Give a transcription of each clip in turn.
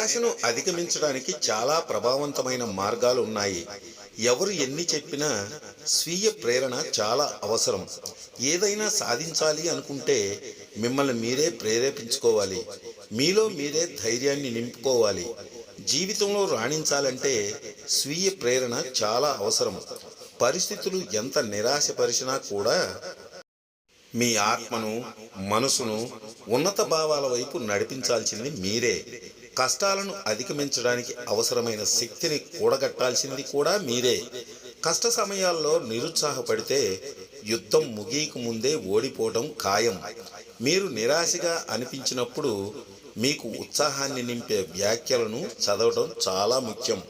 నిరాశను అధిగమించడానికి చాలా ప్రభావవంతమైన మార్గాలు ఉన్నాయి. ఎవరు ఎన్ని చెప్పినా స్వీయ ప్రేరణ చాలా అవసరం. ఏదైనా సాధించాలి అనుకుంటే మిమ్మల్ని మీరే ప్రేరేపించుకోవాలి. మీలో మీరే ధైర్యాన్ని నింపుకోవాలి. జీవితంలో రాణించాలంటే స్వీయ ప్రేరణ చాలా అవసరం. పరిస్థితులు ఎంత నిరాశపరిచినా కూడా మీ ఆత్మను మనసును ఉన్నత భావాల వైపు నడిపించాల్సింది మీరే. కష్టాలను అధిగమించడానికి అవసరమైన శక్తిని కూడగట్టాల్సింది కూడా మీరే. కష్ట సమయాల్లో నిరుత్సాహపడితే యుద్ధం ముగియక ముందే ఓడిపోవడం ఖాయం. మీరు నిరాశగా అనిపించినప్పుడు మీకు ఉత్సాహాన్ని నింపే వ్యాఖ్యలను చదవడం చాలా ముఖ్యం.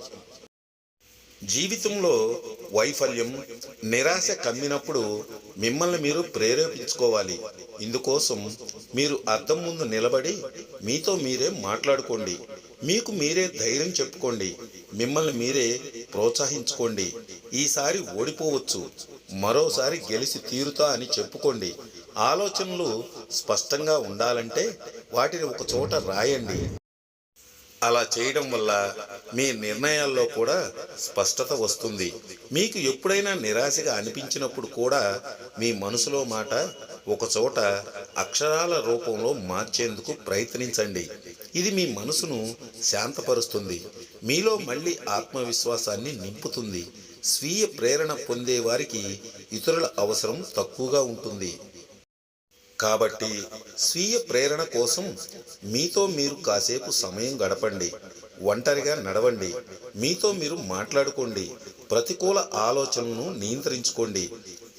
జీవితంలో వైఫల్యం నిరాశ కమ్మినప్పుడు మిమ్మల్ని మీరు ప్రేరేపించుకోవాలి. ఇందుకోసం మీరు అర్థం ముందు నిలబడి మీతో మీరే మాట్లాడుకోండి. మీకు మీరే ధైర్యం చెప్పుకోండి. మిమ్మల్ని మీరే ప్రోత్సహించుకోండి. ఈసారి ఓడిపోవచ్చు. మరోసారి గెలిచి తీరుతా అని చెప్పుకోండి. ఆలోచనలు స్పష్టంగా ఉండాలంటే వాటిని ఒక చోట రాయండి. అలా చేయడం వల్ల మీ నిర్ణయాల్లో కూడా స్పష్టత వస్తుంది. మీకు ఎప్పుడైనా నిరాశగా అనిపించినప్పుడు కూడా మీ మనసులో మాట ఒక చోట అక్షరాల రూపంలో మార్చేందుకు ప్రయత్నించండి. ఇది మీ మనసును శాంతపరుస్తుంది. మీలో మళ్ళీ ఆత్మవిశ్వాసాన్ని నింపుతుంది. స్వీయ ప్రేరణ పొందే వారికి ఇతరుల అవసరం తక్కువగా ఉంటుంది. కాబట్టి స్వీయ ప్రేరణ కోసం మీతో మీరు కాసేపు సమయం గడపండి ఒంటరిగా నడవండి. మీతో మీరు మాట్లాడుకోండి ప్రతికూల ఆలోచనను నియంత్రించుకోండి.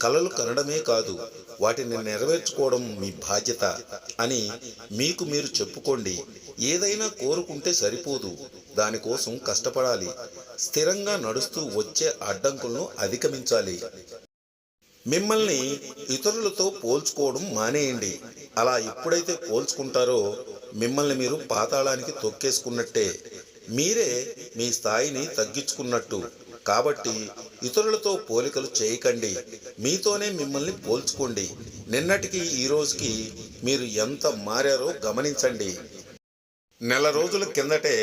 కలలు కనడమే కాదు వాటిని నెరవేర్చుకోవడం మీ బాధ్యత అని మీకు మీరు చెప్పుకోండి. ఏదైనా కోరుకుంటే సరిపోదు దానికోసం కష్టపడాలి. స్థిరంగా నడుస్తూ వచ్చే అడ్డంకులను అధిగమించాలి. మిమ్మల్ని ఇతరులతో పోల్చుకోవడం మానేయండి. అలా ఎప్పుడైతే పోల్చుకుంటారో మిమ్మల్ని మీరు పాతాళానికి తొక్కేసుకున్నట్టే. మీరే మీ స్థాయిని తగ్గించుకున్నట్టు. కాబట్టి ఇతరులతో పోలికలు చేయకండి. మీతోనే మిమ్మల్ని పోల్చుకోండి. నిన్నటికి ఈ రోజుకి మీరు ఎంత మారారో గమనించండి. నెల రోజుల కిందటే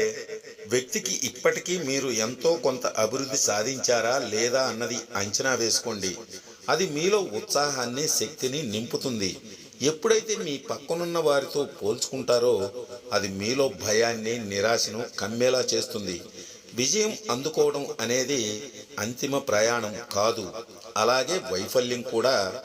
వ్యక్తికి ఇప్పటికీ మీరు ఎంతో కొంత అభివృద్ధి సాధించారా లేదా అన్నది అంచనా వేసుకోండి. అది మీలో ఉత్సాహాన్ని శక్తిని నింపుతుంది. ఎప్పుడైతే మీ పక్కనున్న వారితో పోల్చుకుంటారో అది మీలో భయాన్ని నిరాశను కమ్మేలా చేస్తుంది. విజయం అందుకోవడం అనేది అంతిమ ప్రయాణం కాదు. అలాగే వైఫల్యం కూడా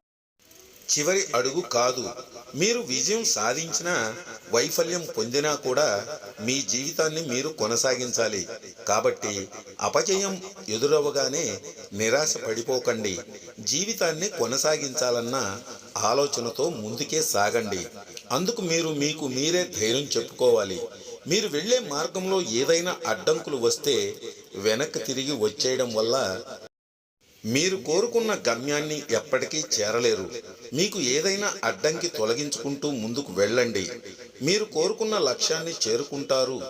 చివరి అడుగు కాదు. మీరు విజయం సాధించిన వైఫల్యం పొందినా కూడా మీ జీవితాన్ని మీరు కొనసాగించాలి. కాబట్టి అపజయం ఎదురవగానే నిరాశ పడిపోకండి. జీవితాన్ని కొనసాగించాలన్న ఆలోచనతో ముందుకే సాగండి. అందుకు మీరు మీకు మీరే ధైర్యం చెప్పుకోవాలి. మీరు వెళ్ళే మార్గంలో ఏదైనా అడ్డంకులు వస్తే వెనక్కి తిరిగి వచ్చేయడం వల్ల మీరు కోరుకున్న గమ్యాన్ని ఎప్పటికీ చేరలేరు. మీకు ఏదైనా అడ్డంకి తొలగించుకుంటూ ముందుకు వెళ్ళండి. మీరు కోరుకున్న లక్ష్యాన్ని చేరుకుంటారు.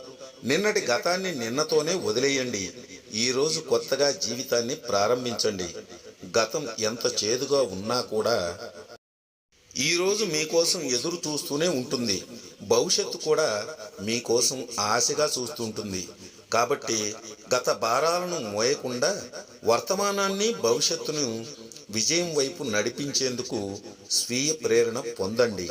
నిన్నటి గతాన్ని నిన్నతోనే వదిలేయండి. ఈరోజు కొత్తగా జీవితాన్ని ప్రారంభించండి. గతం ఎంత చేదుగా ఉన్నా కూడా ఈరోజు మీకోసం ఎదురు చూస్తూనే ఉంటుంది. భవిష్యత్తు కూడా మీకోసం ఆశగా చూస్తుంటుంది. కాబట్టి గత భారాలను మోయకుండా వర్తమానాన్ని భవిష్యత్తును విజయం వైపు నడిపించేందుకు స్వీయ ప్రేరణ పొందండి.